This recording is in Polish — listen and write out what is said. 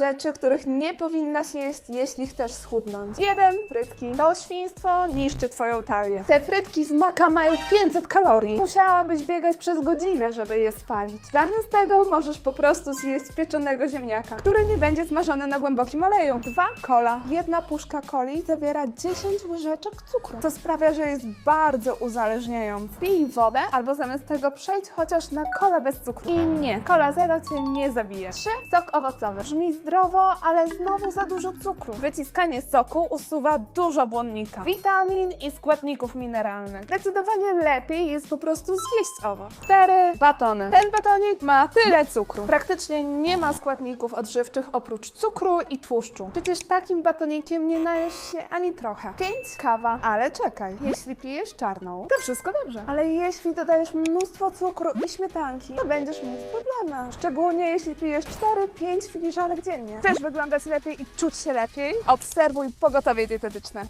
rzeczy, których nie powinnaś jeść, jeśli chcesz schudnąć. Jeden, frytki. To świństwo niszczy twoją talię. Te frytki z maka mają 500 kalorii. Musiałabyś biegać przez godzinę, żeby je spalić. Zamiast tego możesz po prostu zjeść pieczonego ziemniaka, który nie będzie smażony na głębokim oleju. Dwa kola. Jedna puszka coli zawiera 10 łyżeczek cukru, co sprawia, że jest bardzo uzależniający. Pij wodę, albo zamiast tego przejdź chociaż na kolę bez cukru. I nie, kola zero cię nie zabije. Trzy, sok owocowy. Brzmi zdrowo, ale znowu za dużo cukru. Wyciskanie soku usuwa dużo błonnika, witamin i składników mineralnych. Zdecydowanie lepiej jest po prostu zjeść owoc. Cztery, batony. Ten batonik ma tyle cukru. Praktycznie nie ma składników odżywczych oprócz cukru i tłuszczu. Przecież takim batonikiem nie najesz się ani trochę. Pięć, kawa. Ale czekaj, jeśli pijesz czarną, to wszystko dobrze. Ale jeśli dodajesz mnóstwo cukru i śmietanki, to będziesz mieć problemy. Szczególnie jeśli pijesz 4-5 filiżanek dziennie. Chcesz wyglądać lepiej i czuć się lepiej? Obserwuj pogotowie dietetyczne.